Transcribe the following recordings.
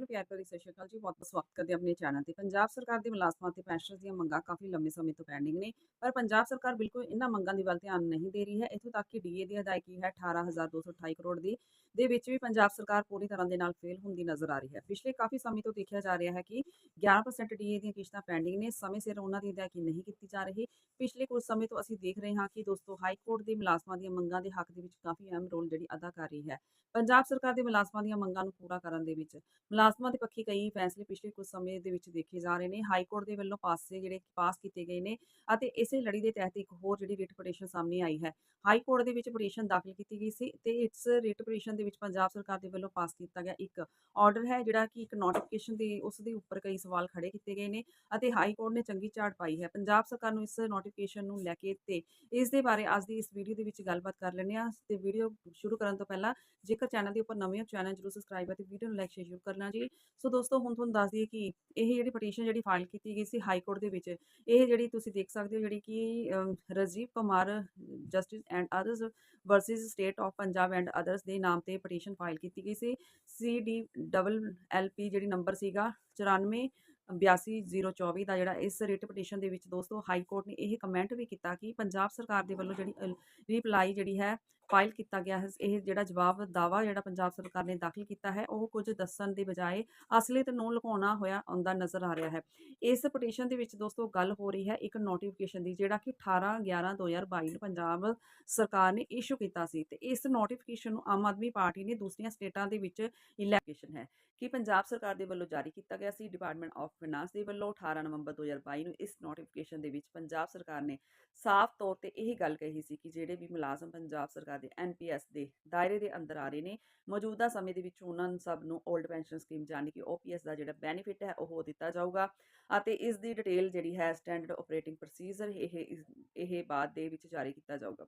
ਸਾਰਿਆਂ ਨੂੰ ਪਿਆਰ ਭਰੀ ਸਤਿ ਸ਼੍ਰੀ ਅਕਾਲ ਜੀ। ਬਹੁਤ ਬਹੁਤ ਸਵਾਗਤ ਕਰਦੇ ਹਾਂ ਆਪਣੇ ਚੈਨਲ ਤੇ। ਪੰਜਾਬ ਸਰਕਾਰ ਦੇ ਮੁਲਾਜ਼ਮਾਂ ਤੇ ਪੈਨਸ਼ਨਰਸ ਦੀਆਂ ਮੰਗਾਂ ਕਾਫੀ ਲੰਮੇ ਸਮੇਂ ਤੋਂ ਪੈਂਡਿੰਗ ਨੇ, ਪਰ ਪੰਜਾਬ ਸਰਕਾਰ ਬਿਲਕੁਲ ਇਹਨਾਂ ਮੰਗਾਂ ਦੀ ਵੱਲ ਧਿਆਨ ਨਹੀਂ ਦੇ ਰਹੀ ਹੈ। ਇੱਥੋਂ ਤੱਕ ਕਿ ਡੀਏ ਦੀ ਅਦਾਇਗੀ ਹੈ 18228 ਕਰੋੜ ਦੀ, ਦੇ ਵਿੱਚ ਵੀ ਪੰਜਾਬ ਸਰਕਾਰ ਪੂਰੀ ਤਰ੍ਹਾਂ ਦੇ ਨਾਲ ਫੇਲ ਹੁੰਦੀ ਨਜ਼ਰ ਆ ਰਹੀ ਹੈ। ਪਿਛਲੇ ਕਾਫੀ ਸਮੇਂ ਤੋਂ ਦੇਖਿਆ ਜਾ ਰਿਹਾ ਹੈ ਕਿ 11% ਡੀਏ ਦੀਆਂ ਕਿਸ਼ਤਾਂ ਪੈਂਡਿੰਗ ਨੇ। ਸਮੇਂ ਸਿਰ ਉਹਨਾਂ ਦੀ ਅਦਾਇਗੀ ਨਹੀਂ ਕੀਤੀ ਜਾ ਰਹੀ। ਪਿਛਲੇ ਕੁਝ ਸਮੇਂ ਤੋਂ ਅਸੀਂ ਦੇਖ ਰਹੇ ਹਾਂ ਕਿ ਦੋਸਤੋ ਹਾਈ ਕੋਰਟ ਦੇ ਮੁਲਾਜ਼ਮਾਂ ਦੀਆਂ ਮੰਗਾਂ ਦੇ ਹੱਕ ਦੇ ਵਿੱਚ ਕਾਫੀ ਅਹਿਮ ਰੋਲ ਜਿਹੜੀ ਅਦਾ ਕਰ ਰਹੀ ਹੈ। ਪੰਜਾਬ ਸਰਕਾਰ ਦੇ ਮੁਲਾਜ਼ਮਾਂ ਦੀਆਂ ਮੰਗਾਂ ਨੂੰ ਪੂਰਾ ਕਰਨ ਦੇ ਵਿੱਚ ਮੁਲਾਜ਼ਮਾਂ ਦੇ ਪੱਖੀ ਕਈ ਫੈਸਲੇ ਪਿਛਲੇ ਕੁਝ ਸਮੇਂ ਦੇ ਵਿੱਚ ਦੇਖੇ ਜਾ ਰਹੇ ਨੇ। ਹਾਈ ਕੋਰਟ ਦੇ ਵੱਲੋਂ ਪਾਸੇ ਜਿਹੜੇ ਪਾਸ ਕੀਤੇ ਗਏ ਨੇ ਅਤੇ ਇਸੇ ਲੜੀ ਦੇ ਤਹਿਤ ਇੱਕ ਹੋਰ ਜਿਹੜੀ ਰਿਟ ਪਟੀਸ਼ਨ ਸਾਹਮਣੇ ਆਈ ਹੈ। ਹਾਈ ਕੋਰਟ ਦੇ ਵਿੱਚ ਪਟੀਸ਼ਨ ਦਾਖਲ ਕੀਤੀ ਗਈ ਸੀ ਤੇ ਇਸ ਰਿਟ ਪਟੀਸ਼ਨ ਦੇ ਵਿੱਚ ਪੰਜਾਬ ਸਰਕਾਰ ਦੇ ਵੱਲੋਂ ਪਾਸ ਕੀਤਾ ਗਿਆ ਇੱਕ ਆਰਡਰ ਹੈ ਜਿਹੜਾ ਕਿ ਇੱਕ ਨੋਟੀਫਿਕੇਸ਼ਨ ਦੇ ਉਸ ਦੇ ਉੱਪਰ ਕਈ ਸਵਾਲ ਖੜੇ ਕੀਤੇ ਗਏ ਨੇ ਅਤੇ ਹਾਈ ਕੋਰਟ ਨੇ ਚੰਗੀ ਝਾੜ ਪਾਈ ਹੈ। ਪੰਜਾਬ ਸਰਕਾਰ ਨੂੰ ਇਸ ਨੋਟੀਫਿਕੇਸ਼ਨ ਨੂੰ ਲੈ ਕੇ ਤੇ ਇਸ ਦੇ ਬਾਰੇ ਅੱਜ ਦੀ ਇਸ ਵੀਡੀਓ ਦੇ ਵਿੱਚ ਗੱਲਬਾਤ ਕਰ ਲੈਂਦੇ ਹਾਂ। ਤੇ ਵੀਡੀਓ ਸ਼ੁਰੂ ਕਰਨ ਤੋਂ ਪਹਿਲਾਂ ਜੇਕਰ ਚੈਨਲ ਦੇ ਉੱਪਰ ਨਵੇਂ ਹੋ ਚੈਨਲ ਜਰੂਰ ਸਬਸਕ੍ਰਾਈਬ ਅਤੇ ਵੀਡੀਓ ਨੂੰ ਲਾਈਕ ਸ਼ੇਅਰ ਜ਼ਰੂਰ ਕਰਨਾ ਜੀ। ਸੋ ਦੋਸਤੋ ਹੁਣ ਤੁਹਾਨੂੰ ਦੱਸ ਦਈਏ ਕਿ ਇਹ ਜਿਹੜੀ ਪਟੀਸ਼ਨ ਜਿਹੜੀ ਫਾਈਲ ਕੀਤੀ ਗਈ ਸੀ ਹਾਈ ਕੋਰਟ ਦੇ ਵਿੱਚ ਇਹ ਜਿਹੜੀ ਤੁਸੀਂ ਦੇਖ ਸਕਦੇ ਹੋ ਜਿਹੜੀ ਕਿ ਅਮ, Rajiv Kumar justice and others versus state of Punjab and others ਦੇ ਨਾਮ ਤੇ ਪਟੀਸ਼ਨ ਫਾਈਲ ਕੀਤੀ ਗਈ ਸੀ। C D double L P ਜਿਹੜੀ ਨੰਬਰ ਸੀਗਾ 94 82024 ਦਾ ਜਿਹੜਾ ਇਸ ਰਿਟ ਪਟੀਸ਼ਨ ਦੇ ਵਿੱਚ ਦੋਸਤੋ ਹਾਈ ਕੋਰਟ ਨੇ ਇਹ ਕਮੈਂਟ ਵੀ ਕੀਤਾ ਕਿ ਪੰਜਾਬ ਸਰਕਾਰ ਦੇ ਵੱਲੋਂ ਜਿਹੜੀ ਰਿਪਲਾਈ ਜਿਹੜੀ ਹੈ ਫਾਈਲ ਕੀਤਾ ਗਿਆ ਹੈ, ਇਹ ਜਿਹੜਾ ਜਵਾਬ ਦਾਵਾ ਜਿਹੜਾ ਪੰਜਾਬ ਸਰਕਾਰ ਨੇ ਦਾਖਲ ਕੀਤਾ ਹੈ, ਉਹ ਕੁਝ ਦੱਸਣ ਦੀ ਬਜਾਏ ਅਸਲੀਅਤ ਨੂੰ ਲੁਕਾਉਣਾ ਹੋਇਆ ਆਉਂਦਾ ਨਜ਼ਰ ਆ ਰਿਹਾ ਹੈ। ਇਸ ਪਟੀਸ਼ਨ ਦੇ ਵਿੱਚ ਦੋਸਤੋ ਗੱਲ ਹੋ ਰਹੀ ਹੈ ਇੱਕ ਨੋਟੀਫਿਕੇਸ਼ਨ ਦੀ, ਜਿਹੜਾ ਕਿ 18 11 2022 ਨੂੰ ਪੰਜਾਬ ਸਰਕਾਰ ਨੇ ਇਸ਼ੂ ਕੀਤਾ ਸੀ ਤੇ ਇਸ ਨੋਟੀਫਿਕੇਸ਼ਨ ਨੂੰ ਆਮ ਆਦਮੀ ਪਾਰਟੀ ਨੇ ਦੂਸਰੀਆਂ ਸਟੇਟਾਂ ਦੇ ਵਿੱਚ ਇਲੈਕਸ਼ਨ ਹੈ ਕਿ ਪੰਜਾਬ ਸਰਕਾਰ ਦੇ ਵੱਲੋਂ ਜਾਰੀ ਕੀਤਾ ਗਿਆ ਸੀ ਡਿਪਾਰਟਮੈਂਟ ਆਫ ਫਾਈਨਾਂਸ ਦੇ ਵੱਲੋਂ 18 ਨਵੰਬਰ 2022 ਨੂੰ ਇਸ ਨੋਟੀਫਿਕੇਸ਼ਨ ਦੇ ਵਿੱਚ ਪੰਜਾਬ ਸਰਕਾਰ ਨੇ ਸਾਫ਼ ਤੌਰ ਤੇ ਇਹ ਗੱਲ ਕਹੀ ਸੀ ਕਿ ਜਿਹੜੇ ਵੀ ਮੁਲਾਜ਼ਮ ਪੰਜਾਬ ਸਰਕਾਰ ਦੇ ਐਨਪੀਐਸ ਦੇ ਦਾਇਰੇ ਦੇ ਅੰਦਰ ਆ ਰਹੇ ਨੇ। ਮੌਜੂਦਾ ਸਮੇਂ ਦੇ ਵਿੱਚ ਉਹਨਾਂ ਨੂੰ ਸਭ ਨੂੰ 올ਡ ਪੈਨਸ਼ਨ ਸਕੀਮ ਯਾਨੀ ਕਿ ਓਪੀਐਸ ਦਾ ਜਿਹੜਾ ਬੈਨੀਫਿਟ ਹੈ, ਉਹ ਦਿੱਤਾ ਜਾਊਗਾ ਅਤੇ ਇਸ ਦੀ ਡਿਟੇਲ ਜਿਹੜੀ ਹੈ ਸਟੈਂਡਰਡ ਆਪਰੇਟਿੰਗ ਪ੍ਰੋਸੀਜਰ ਇਹ, ਇਸ- ਇਹ ਬਾਅਦ ਦੇ ਵਿੱਚ ਜਾਰੀ ਕੀਤਾ ਜਾਊਗਾ।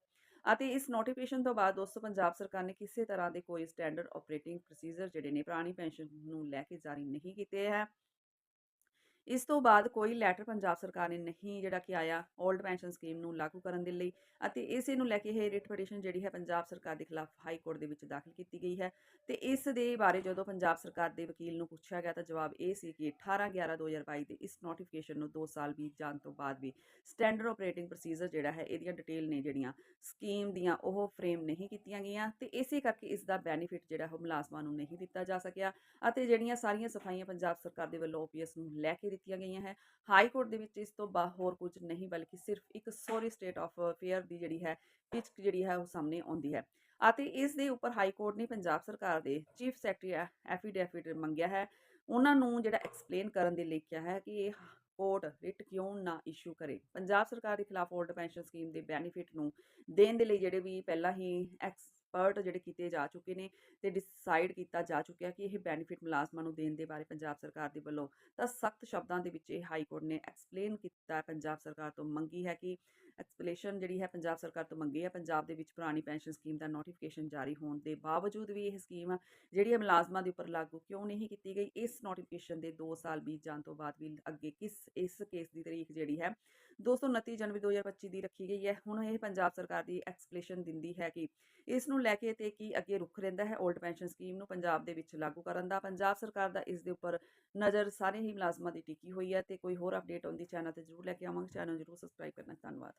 ਅਤੇ ਇਸ ਨੋਟੀਫਿਕੇਸ਼ਨ ਤੋਂ ਬਾਅਦ ਦੋਸਤੋ ਪੰਜਾਬ ਸਰਕਾਰ ਨੇ ਕਿਸੇ ਤਰ੍ਹਾਂ ਦੇ ਕੋਈ ਸਟੈਂਡਰਡ ਆਪਰੇਟਿੰਗ ਪ੍ਰੋਸੀਜਰ ਜਿਹੜੇ ਨੇ ਪੁਰਾਣੀ ਪੈਨਸ਼ਨ ਨੂੰ ਲੈ ਕੇ ਜਾਰੀ ਨਹੀਂ ਕੀਤੇ ਹੈ। ਇਸ ਤੋਂ ਬਾਅਦ ਕੋਈ ਲੈਟਰ ਪੰਜਾਬ ਸਰਕਾਰ ਨੇ ਨਹੀਂ ਜਿਹੜਾ ਕਿ ਆਇਆ 올ਡ ਪੈਨਸ਼ਨ ਸਕੀਮ ਨੂੰ ਲਾਗੂ ਕਰਨ ਦੇ ਲਈ ਅਤੇ ਇਸੇ ਨੂੰ ਲੈ ਕੇ ਇਹ ਰਿਟ ਪਟੀਸ਼ਨ ਜਿਹੜੀ ਹੈ ਪੰਜਾਬ ਸਰਕਾਰ ਦੇ ਖਿਲਾਫ ਹਾਈ ਕੋਰਟ ਦੇ ਵਿੱਚ ਦਾਖਲ ਕੀਤੀ ਗਈ ਹੈ ਤੇ ਇਸ ਦੇ ਬਾਰੇ ਜਦੋਂ ਪੰਜਾਬ ਸਰਕਾਰ ਦੇ ਵਕੀਲ ਨੂੰ ਪੁੱਛਿਆ ਗਿਆ ਤਾਂ ਜਵਾਬ ਇਹ ਸੀ ਕਿ 18 11 2022 ਦੇ ਇਸ ਨੋਟੀਫਿਕੇਸ਼ਨ ਨੂੰ 2 ਸਾਲ ਬੀਤ ਜਾਣ ਤੋਂ ਬਾਅਦ ਵੀ ਸਟੈਂਡਰਡ ਆਪਰੇਟਿੰਗ ਪ੍ਰੋਸੀਜਰ ਜਿਹੜਾ ਹੈ ਇਹਦੀਆਂ ਡਿਟੇਲ ਨੇ ਜਿਹੜੀਆਂ ਸਕੀਮ ਦੀਆਂ ਉਹ ਫਰੇਮ ਨਹੀਂ ਕੀਤੀਆਂ ਗਈਆਂ ਤੇ ਇਸੇ ਕਰਕੇ ਇਸ ਦਾ ਬੈਨੀਫਿਟ ਜਿਹੜਾ ਉਹ ਮੁਲਾਜ਼ਮਾਂ ਨੂੰ ਨਹੀਂ ਦਿੱਤਾ ਜਾ ਸਕਿਆ ਅਤੇ ਜਿਹੜੀਆਂ ਸਾਰੀਆਂ ਸਫਾਈਆਂ ਪੰਜਾਬ ਸਰਕਾਰ ਦੇ ਵੱਲੋਂ ਓਪੀਐਸ ਨੂੰ ਲੈ ਕੇ ਦਿੱਤੀਆਂ ਗਈਆਂ ਹੈ। ਹਾਈ ਕੋਰਟ ਦੇ ਵਿੱਚ ਇਸ ਤੋਂ ਬਾ, ਹੋਰ ਕੁਝ ਨਹੀਂ, ਬਲਕਿ ਸਿਰਫ ਇੱਕ ਸੌਰੀ ਸਟੇਟ ਆਫ ਅਫੇਅਰ ਦੀ ਜਿਹੜੀ ਹੈ ਪਿਚ ਜਿਹੜੀ ਹੈ, ਉਹ ਸਾਹਮਣੇ ਆਉਂਦੀ ਹੈ। ਅਤੇ ਇਸ ਦੇ ਉੱਪਰ ਹਾਈ ਕੋਰਟ ਨੇ ਪੰਜਾਬ ਸਰਕਾਰ ਦੇ ਚੀਫ ਸੈਕਟਰੀ ਐਫੀਡੈਵਿਟ ਮੰਗਿਆ ਹੈ। ਉਹਨਾਂ ਨੂੰ ਜਿਹੜਾ ਐਕਸਪਲੇਨ ਕਰਨ ਦੇ ਲਈ ਕਿਹਾ ਹੈ ਕਿ ਇਹ ਕੋਰਟ ਰਿਟ ਕਿਉਂ ਨਾ ਇਸ਼ੂ ਕਰੇ। ਪੰਜਾਬ ਸਰਕਾਰ ਦੇ ਖਿਲਾਫ 올ਡ ਪੈਨਸ਼ਨ ਸਕੀਮ ਦੇ ਬੈਨੀਫਿਟ ਨੂੰ ਦੇਣ ਦੇ ਲਈ ਜਿਹੜੇ ਵੀ ਪਹਿਲਾਂ ਹੀ ਐਕਸ ਐਕਸਪਰਟ ਜਿਹੜੇ ਕੀਤੇ ਜਾ ਚੁੱਕੇ ਨੇ ਤੇ ਡਿਸਾਈਡ ਕੀਤਾ ਜਾ ਚੁੱਕਿਆ ਕਿ ਇਹ ਬੈਨੀਫਿਟ ਮੁਲਾਜ਼ਮਾਂ ਨੂੰ ਦੇਣ ਦੇ ਬਾਰੇ ਪੰਜਾਬ ਸਰਕਾਰ ਦੇ ਵੱਲੋਂ ਤਾਂ ਸਖਤ ਸ਼ਬਦਾਂ ਦੇ ਵਿੱਚ ਇਹ ਹਾਈ ਕੋਰਟ ਨੇ ਐਕਸਪਲੇਨ ਕੀਤਾ ਪੰਜਾਬ ਸਰਕਾਰ ਤੋਂ ਮੰਗੀ ਹੈ ਕਿ ਐਕਸਪਲੇਸ਼ਨ ਜਿਹੜੀ ਹੈ ਪੰਜਾਬ ਸਰਕਾਰ ਤੋਂ ਮੰਗੀ ਹੈ। ਪੰਜਾਬ ਦੇ ਵਿੱਚ ਪੁਰਾਣੀ ਪੈਨਸ਼ਨ ਸਕੀਮ ਦਾ ਨੋਟੀਫਿਕੇਸ਼ਨ ਜਾਰੀ ਹੋਣ ਦੇ ਬਾਵਜੂਦ ਵੀ ਇਹ ਸਕੀਮ ਜਿਹੜੀ ਹੈ ਮੁਲਾਜ਼ਮਾਂ ਦੇ ਉੱਪਰ ਲਾਗੂ ਕਿਉਂ ਨਹੀਂ ਕੀਤੀ ਗਈ? ਇਸ ਨੋਟੀਫਿਕੇਸ਼ਨ ਦੇ 2 ਸਾਲ ਬੀਤ ਜਾਣ ਤੋਂ ਬਾਅਦ ਵੀ ਅੱਗੇ ਕਿਸ, ਇਸ ਕੇਸ ਦੀ ਤਰੀਕ ਜਿਹੜੀ ਹੈ 229 ਜਨਵਰੀ 2025 ਦੀ ਰੱਖੀ ਗਈ ਹੈ। ਹੁਣ ਇਹ ਪੰਜਾਬ ਸਰਕਾਰ ਦੀ ਐਕਸਪਲੇਸ਼ਨ ਦਿੰਦੀ ਹੈ ਕਿ ਇਸ ਨੂੰ ਲੈ ਕੇ ਤੇ ਕੀ ਅੱਗੇ ਰੁਖ ਰਹਿੰਦਾ ਹੈ 올ਡ ਪੈਨਸ਼ਨ ਸਕੀਮ ਨੂੰ ਪੰਜਾਬ ਦੇ ਵਿੱਚ ਲਾਗੂ ਕਰਨ ਦਾ। ਪੰਜਾਬ ਸਰਕਾਰ ਦਾ ਇਸ ਦੇ ਉੱਪਰ ਨਜ਼ਰ ਸਾਰੇ ਹੀ ਮੁਲਾਜ਼ਮਾਂ ਦੀ ਟਿਕੀ ਹੋਈ ਹੈ ਤੇ ਕੋਈ ਹੋਰ ਅਪਡੇਟ ਆਉਂਦੀ ਚੈਨਲ ਤੇ ਜ਼ਰੂਰ ਲੈ ਕੇ ਆਵਾਂਗੇ। ਚੈਨਲ ਜ਼ਰੂਰ ਸਬਸਕ੍ਰਾਈਬ ਕਰਨਾ। ਧੰਨਵਾਦ।